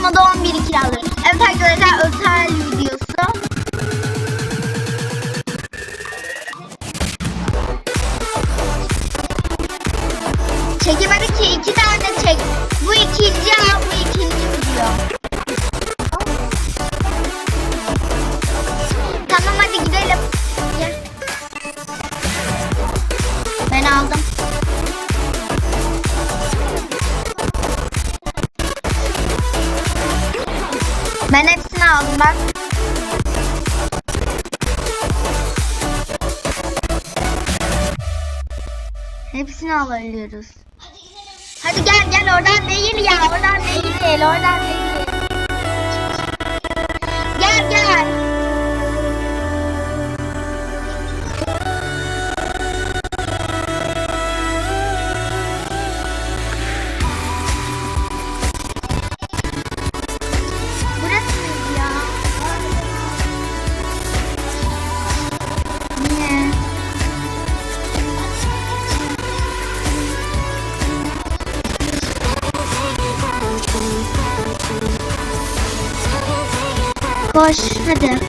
olmadı 11 kiralık. Evet arkadaşlar özel Ben hepsini aldım bak. Hepsini alabiliyoruz. Hadi gel gel oradan değil ya oradan değil oradan değil. Hadi.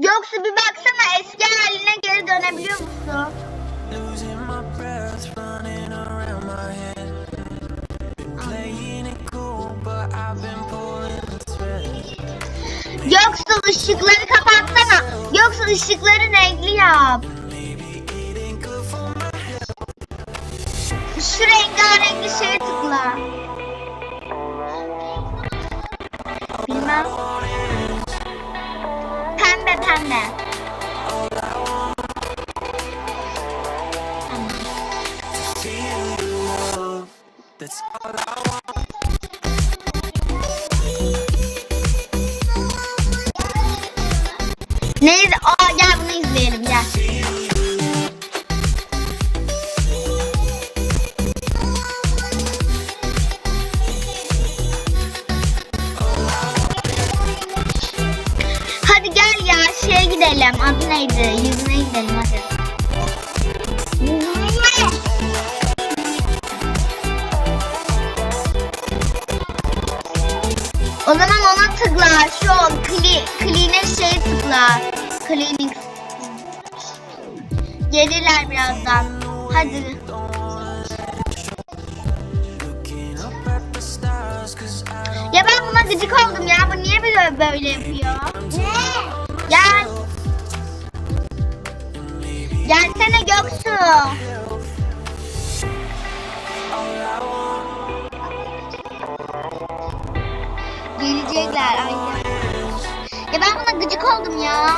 Yoksa bir baksana eski haline geri dönebiliyor musun? Yoksa ışıkları kapatsana. Yoksa ışıkları renkli yap. Şu rengarenk şeye tıkla. না Gelirler birazdan. Hadi. Ya ben buna gıcık oldum ya. Bu niye böyle böyle yapıyor? Gel. Gelsene Göksu. Gelecekler aynen. Ya ben buna gıcık oldum ya.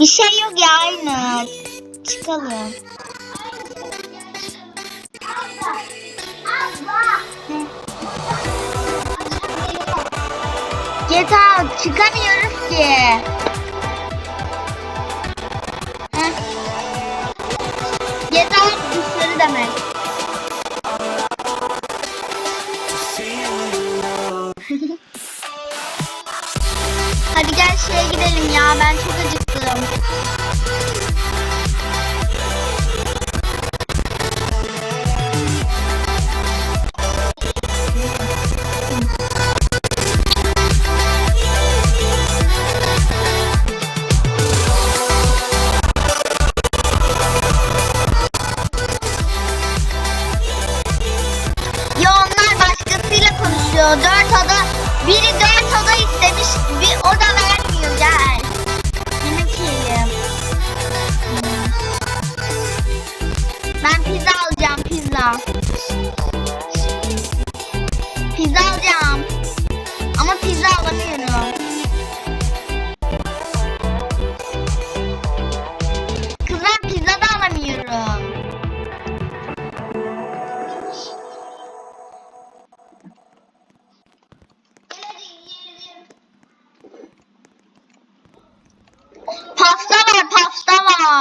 Bir şey yok ya aynı. Çıkalım. GTA çıkamıyoruz ki. GTA güçleri demek. Hadi gel şeye gidelim ya ben Pasta Selam. Onlar başkasıyla konuşuyor. Dört adam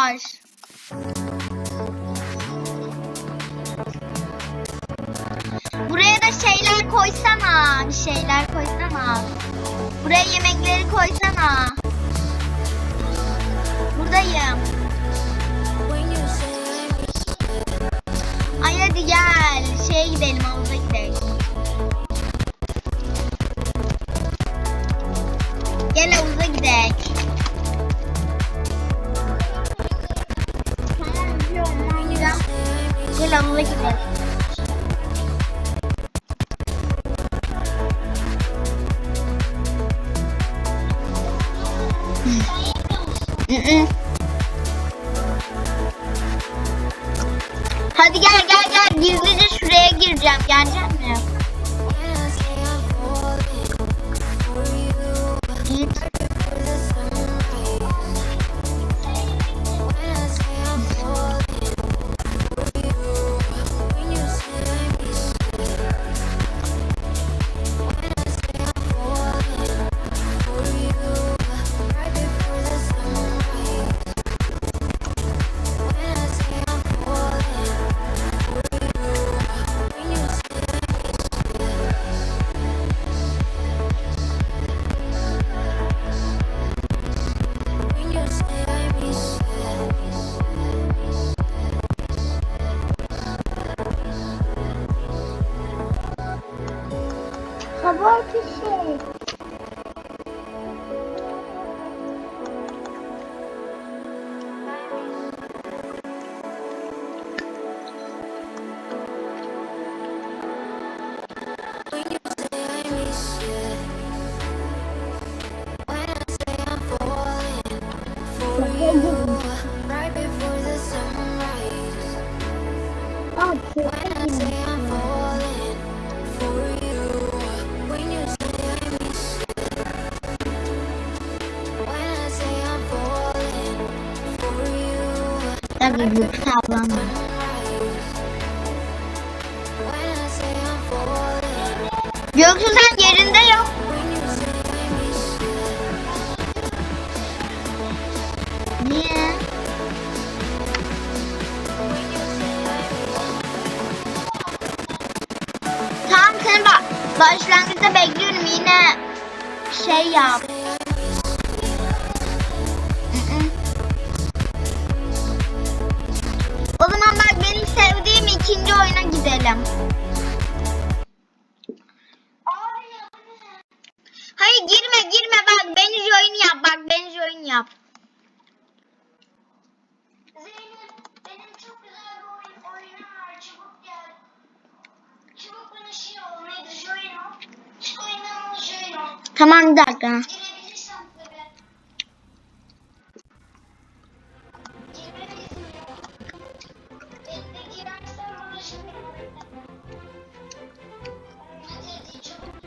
var. Buraya da şeyler koysana. Bir şeyler koysana. Buraya yemekleri koysana. Buradayım. Ay hadi gel. Şeye gidelim Hadi gel gel gel gizlice şuraya gireceğim. Gelecek mi? favor, que chegue. Falling, Göksu sen yerinde yok. Niye? Tamam seni bak. Başlangıçta bekliyorum yine şey yap. Hadi hadi çabuk.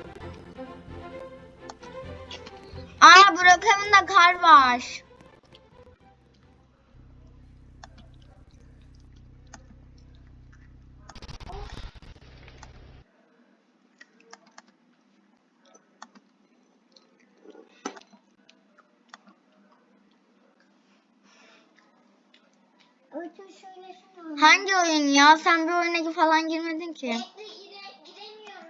Aa Burak'ın da kar var. Ya? Sen bir oyuna falan girmedin ki. Bekle gire, giremiyorum.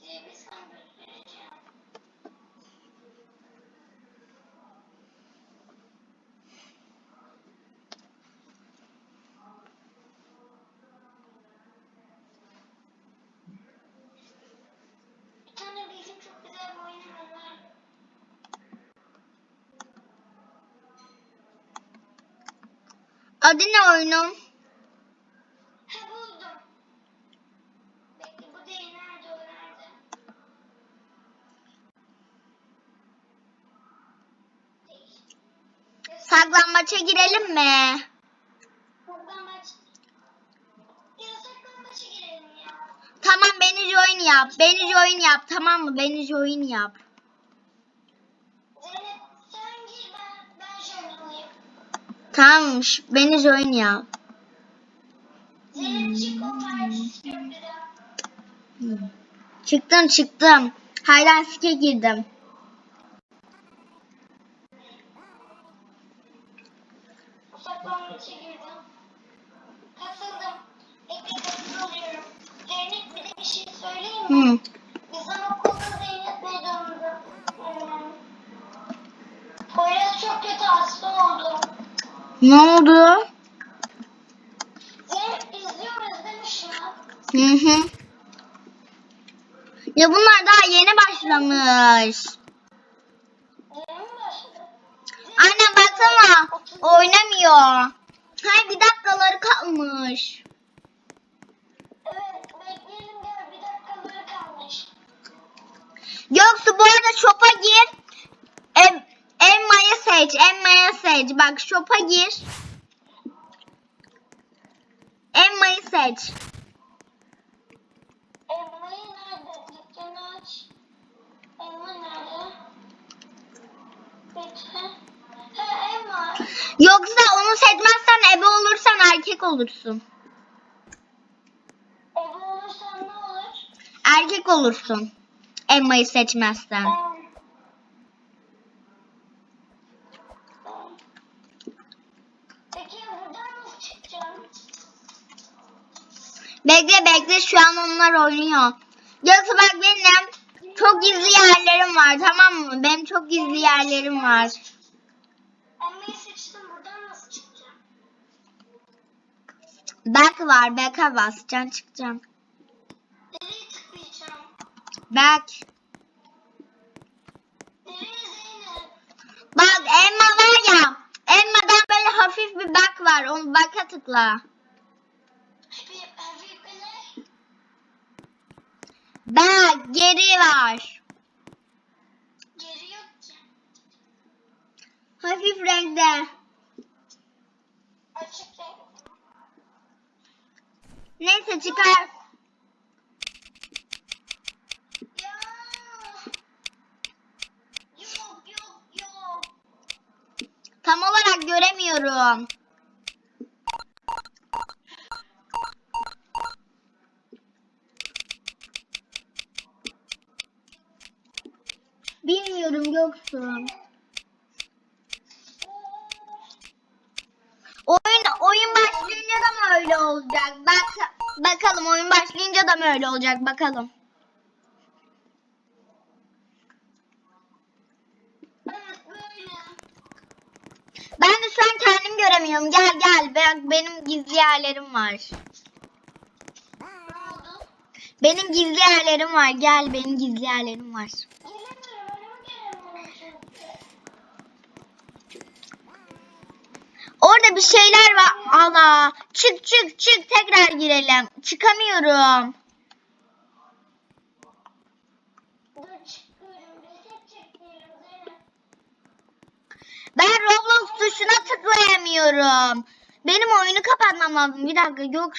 Girebilsem göstereceğim. Bir tane bildiğim çok güzel bir oyun var. Adı ne oyunun? Ha buldum. Bekle bu değil. Nerede o nerede? Değil. Saklambaça girelim mi? Saklambaç. Ya saklambaça girelim ya. Tamam beni join yap. Beni join yap tamam mı? Beni join yap. Zeynep sen gir ben, ben şöyle olayım. Tamam ş- beni join yap. Zeynep çık. Çıktım çıktım. Hayran sike girdim. Ne oldu? Hı hı. Ya bunlar daha yeni başlamış. Anne baksana. Oynamıyor. Hay bir dakikaları kalmış. Yoksa bu arada shop'a gir. Em, Emma'yı seç. Emma'yı seç. Bak shop'a gir. Emma'yı seç. Nerede? Dükkanı aç. Nerede? Yoksa onu seçmezsen ebe olursan erkek olursun. Ebe olursan ne olur? Erkek olursun. Emma'yı seçmezsen. Ben... Peki buradan nasıl çıkacağım? Şu an onlar oynuyor. Yoksa bak benim çok gizli yerlerim var tamam mı? Benim çok gizli yerlerim var. Elmayı seçtim buradan nasıl çıkacağım? Back var. Back'a basacaksın çıkacaksın. Nereye tıklayacağım? Back. Nereye Zeynep? Bak elma var ya. Elmadan böyle hafif bir back var. Onu back'a tıkla. Back geri var. Geri yok ki. Hafif renkte. Açık renk. Neyse çıkar. Ya. Yok yok yok. Tam olarak göremiyorum. Bilmiyorum yoksun. Oyun oyun başlayınca da mı öyle olacak? Bak bakalım oyun başlayınca da mı öyle olacak bakalım. Ben de şu an kendim göremiyorum. Gel gel. Bak benim gizli yerlerim var. Benim gizli yerlerim var. Gel benim gizli yerlerim var. Orada bir şeyler var. Allah. Çık çık çık tekrar girelim. Çıkamıyorum. Ben Roblox tuşuna tıklayamıyorum. Benim oyunu kapatmam lazım. Bir dakika yok